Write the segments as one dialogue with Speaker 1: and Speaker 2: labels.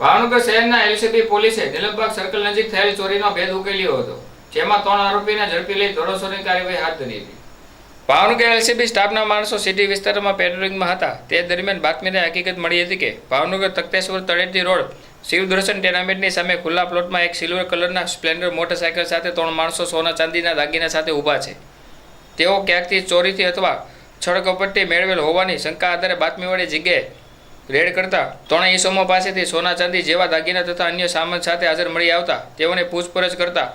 Speaker 1: ભાવનગર શહેરના એલસીબી પોલીસે નિલમબાગ સર્કલ નજીક થયેલ ચોરીનો ભેદ ઉકેલ્યો હતો, જેમાં ત્રણ આરોપીને ઝડપી લઈ ધોરણસોરની કાર્યવાહી હાથ ધરી હતી. ભાવનગર એલસીબી સ્ટાફના માણસો સિટી વિસ્તારમાં પેટ્રોલિંગમાં હતા. તે દરમિયાન બાતમીને હકીકત મળી હતી કે ભાવનગર તખતેશ્વર તળેટી રોડ શિવદર્શન ટેનામેન્ટની સામે ખુલ્લા પ્લોટમાં એક સિલ્વર કલરના સ્પ્લેન્ડર મોટરસાયકલ સાથે ત્રણ માણસો સોના ચાંદીના દાગીના સાથે ઊભા છે. તેઓ ક્યાંકથી ચોરીથી અથવા છળકપટ્ટી મેળવેલ હોવાની શંકા આધારે બાતમીવાળી જગ્યાએ રેડ કરતા ત્રણેય ઈસમો પાસેથી સોના ચાંદી જેવા દાગીના તથા અન્ય સામાન સાથે હાજર મળી આવતા તેઓને પૂછપરછ કરતા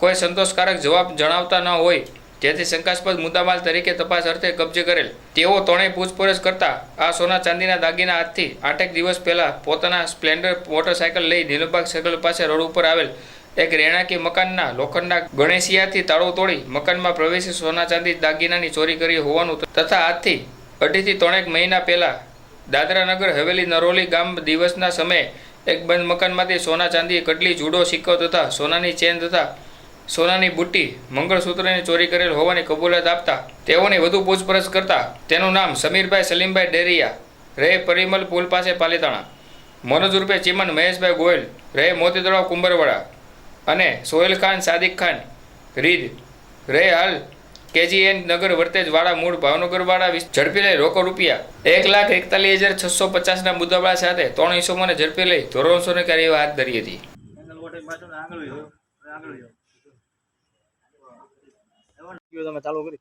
Speaker 1: કોઈ સંતોષકારક જવાબ જણાવતા ન હોય. જેથી શંકાસ્પદ મુદ્દામાલ તરીકે તપાસ અર્થે કબજે કરેલ. તેઓ ત્રણેય પૂછપરછ કરતા આ સોના ચાંદીના દાગીના હાથથી આઠેક દિવસ પહેલાં પોતાના સ્પ્લેન્ડર મોટરસાયકલ લઈ નીલબાગ સર્કલ પાસે રોડ ઉપર આવેલ એક રહેણાંકી મકાનના લોખંડના ગણેશિયાથી તાળો તોડી મકાનમાં પ્રવેશી સોના ચાંદી દાગીનાની ચોરી કરી હોવાનું તથા આજથી અઢીથી ત્રણેક મહિના પહેલા દાદરાનગર હવેલી નરોલી ગામ દિવસના સમયે એક બંધ મકાનમાંથી સોના ચાંદી કડલી જુડો, સિક્કો તથા સોનાની ચેન તથા સોનાની બુટ્ટી મંગળસૂત્રની ચોરી કરેલ હોવાની કબૂલાત આપતા તેઓની વધુ પૂછપરછ કરતા તેનું નામ સમીરભાઈ સલીમભાઈ ડેરિયા રહે પરિમલ પુલ પાસે પાલીતાણા. મનોજ રૂપે ચીમન મહેશભાઈ ગોયલ રહે મોતી કુંભરવાડા. અને સોહેલ ખાન, સાદિક ખાન, રીદ રહે હાલ કેજીએન નગર વર્તેજ વાળા મૂળ ભાવનગરવાળા ઝડપી લઈ રોકડ રૂપિયા. એક લાખ એકતાલીસ હજાર છસો પચાસના મુદ્દાવાળા સાથે ત્રણ ઈસમોને ઝડપી લઈ ધોરણસોની કાર્યવાહી હાથ ધરી હતી.
Speaker 2: તમે ચાલુ કરી.